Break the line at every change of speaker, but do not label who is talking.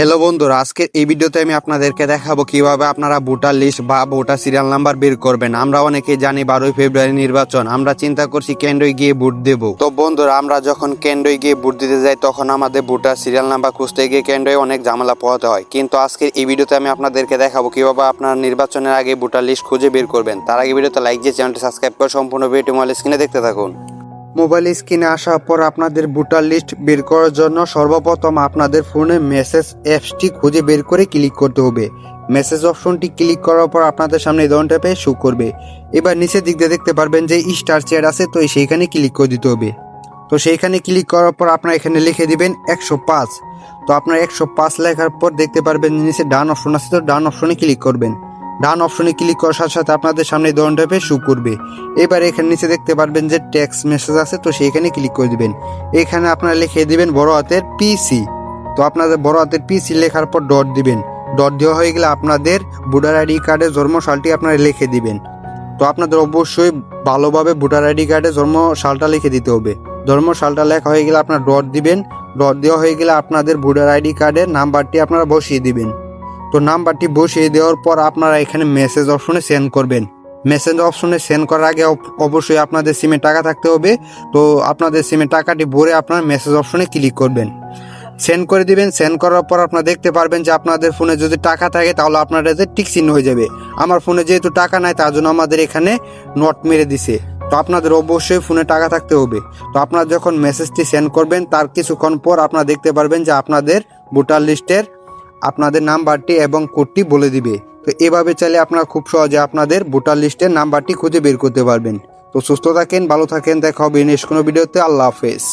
Hello বন্ধুরা, আজকের এই ভিডিওতে আমি আপনাদেরকে দেখাবো কীভাবে আপনারা ভোটার লিস্ট বা ভোটার সিরিয়াল নাম্বার বের করবেন। আমরা অনেকে জানি বারোই ফেব্রুয়ারি নির্বাচন। আমরা চিন্তা করছি কেন্দ্রে গিয়ে ভোট দেব। তো বন্ধুরা, আমরা যখন কেন্দ্রে গিয়ে ভোট দিতে যাই, তখন আমাদের ভোটার সিরিয়াল নাম্বার খুঁজতে গিয়ে কেন্দ্রে অনেক ঝামেলা পোহাতে হয়। কিন্তু আজকের এই ভিডিওতে আমি আপনাদেরকে দেখাবো কীভাবে আপনার নির্বাচনের আগে ভোটার লিস্ট খুঁজে বের করবেন। তার আগে ভিডিওতে লাইক দিয়ে চ্যানেলটি সাবস্ক্রাইব করে সম্পূর্ণ ভিডিও মোবাইল স্ক্রিনে দেখতে থাকুন। মোবাইল স্ক্রিনে আসার পর আপনাদের ভোটার লিস্ট বের করার জন্য সর্বপ্রথম আপনাদের ফোনে মেসেজ অ্যাপসটি খুঁজে বের করে ক্লিক করতে হবে। মেসেজ অপশনটি ক্লিক করার পর আপনাদের সামনে এই ধরনের টাইপে শো করবে। এবার নিচের দিক দিয়ে দেখতে পারবেন যে স্টার চেয়ার আছে, তো সেইখানে ক্লিক করে দিতে হবে। তো সেইখানে ক্লিক করার পর আপনার এখানে লিখে দিবেন একশো পাঁচ। তো আপনার একশো পাঁচ লেখার পর দেখতে পারবেন নিচে ডান অপশন আছে, তো ডান অপশনে ক্লিক করবেন। ডান অপশনে ক্লিক করার সাথে সাথে আপনাদের সামনে এই ধরনের টাইপে শো করবে। এবার এখানে নিচে দেখতে পারবেন যে ট্যাক্স মেসেজ আছে, তো সেইখানে ক্লিক করে দিবেন। এখানে আপনারা লিখে দিবেন বড় হাতের পিসি তো আপনাদের বড় হাতের পিসি লেখার পর ডট দিবেন। ডট দেওয়া হয়ে গেলে আপনাদের ভোটার আইডি কার্ডের জন্ম সালটি আপনারা লিখে দিবেন। তো আপনাদের অবশ্যই ভালোভাবে ভোটার আইডি কার্ডে জন্ম সালটা লিখে দিতে হবে। জন্ম সালটা লেখা হয়ে গেলে আপনার ডট দিবেন। ডট দেওয়া হয়ে গেলে আপনাদের ভোটার আইডি কার্ডের নাম্বারটি আপনারা বসিয়ে দিবেন। তো নাম্বারটি বসিয়ে দেওয়ার পর আপনারা এখানে মেসেজ অপশনে সেন্ড করবেন। মেসেজ অপশনে সেন্ড করার আগে অবশ্যই আপনাদের সিমে টাকা থাকতে হবে। তো আপনাদের সিমে টাকাটি ভরে আপনার মেসেজ অপশনে ক্লিক করবেন। সেন্ড করে দিবেন সেন্ড করার পর আপনারা দেখতে পারবেন যে আপনাদের ফোনে যদি টাকা থাকে তাহলে আপনাদের টিক চিহ্ন হয়ে যাবে। আমার ফোনে যেহেতু টাকা নাই তার জন্য আমাদের এখানে নট মেরে দিছে। তো আপনাদের অবশ্যই ফোনে টাকা থাকতে হবে। তো আপনারা যখন মেসেজটি সেন্ড করবেন, তার কিছুক্ষণ পর আপনারা দেখতে পারবেন যে আপনাদের ভোটার লিস্টের আপনাদের নাম্বারটি এবং কোডটি বলে দিবে। তো এভাবে চাইলে আপনারা খুব সহজে আপনাদের ভোটার লিস্টের নাম্বারটি খুঁজে বের করতে পারবেন। তো সুস্থ থাকেন, ভালো থাকেন, দেখা হবে নেক্সট কোনো ভিডিওতে। আল্লাহ হাফেজ।